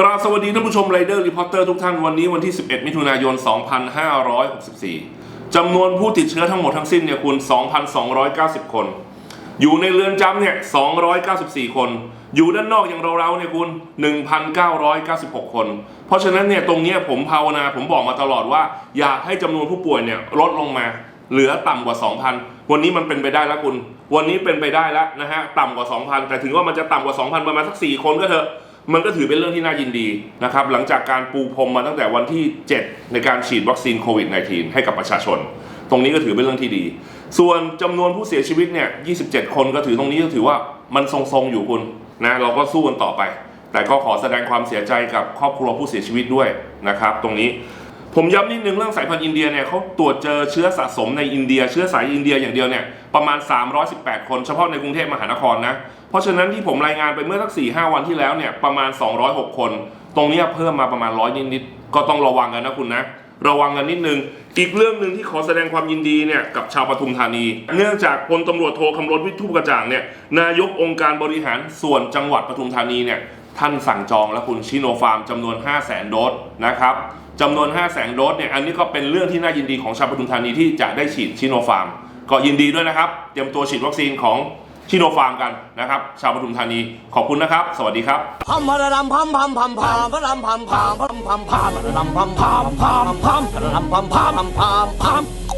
กราบสวัสดีท่านผู้ชมไรเดอร์รีพอร์เตอร์ทุกท่านวันนี้วันที่ 11 มิถุนายน 2564 จำนวนผู้ติดเชื้อทั้งหมดทั้งสิ้นเนี่ยคุณ2,290 คน อยู่ในเรือนจำเนี่ย 294 คน อยู่ด้านนอกอย่างเราๆเนี่ยคุณ 1,996 คน เพราะฉะนั้นเนี่ยตรงนี้ผมภาวนาผมบอกมาตลอดว่า อยากให้จำนวนผู้ป่วยเนี่ยลดลงมา เหลือต่ำกว่า 2,000 วันนี้มันเป็นไปได้แล้วคุณ วันนี้เป็นไปได้แล้วนะฮะต่ำกว่า 2,000 แต่ถึงว่ามันจะต่ำกว่า 2,000 ประมาณสัก 4 คนก็เถอะ มันก็ถือเป็นเรื่องที่น่ายินดีนะครับหลังจากการปูพรมมาตั้งแต่วันที่ 7 ในการฉีดวัคซีนโควิด -19 ให้กับประชาชน ตรงนี้ก็ถือเป็นเรื่องที่ดี ส่วนจำนวนผู้เสียชีวิตเนี่ย 27 คนก็ถือตรงนี้ก็ถือว่ามันทรงๆอยู่คุณนะเราก็สู้กันต่อไป แต่ก็ขอแสดงความเสียใจกับครอบครัวผู้เสียชีวิตด้วยนะครับ ตรงนี้ ผมย้ำนิดนึงเรื่องสายพันธุ์อินเดียเนี่ยเขาตรวจเจอเชื้อสะสมในอินเดีย เชื้อสายอินเดียอย่างเดียวเนี่ยประมาณ 318 คนเฉพาะในกรุงเทพมหานครนะ เพราะฉะนั้นที่ผมรายงานไปเมื่อสัก 4 5 วันที่แล้วเนี่ยประมาณ 206 คน ตรงนี้เพิ่มมาประมาณร้อยนิดๆก็ต้องระวังกันนะคุณนะระวังกันนิดนึง อีกเรื่องหนึ่งที่ขอแสดงความยินดีเนี่ยกับชาวปทุมธานี เนื่องจากพลตำรวจโทคำรณวิทูปกระจ่างเนี่ยนายกองค์การบริหารส่วนจังหวัดปทุมธานีเนี่ย ท่านสั่งจองแล้วคุณชิโนฟาร์มจำนวน 5 0 0แสนโดสนะครับจำนวน 5 0 0แสนโดสเนี่ยอันนี้ก็เป็นเรื่องที่น่ายินดีของชาวปทุมธานีที่จะได้ฉีดชิโนฟาร์ม ก็ยินดีด้วยนะครับ เตรียมตัวฉีดวัคซีนของชิโนฟาร์มกันนะครับ ชาวปทุมธานีขอบคุณนะครับ สวัสดีครับพัมพระดำพัมพัมพัมพัมพะรำพัมพัมพัมพัมพัมพระดำพัมพัมพัมพัมพะระดำพัมพัมพัมพัมพัม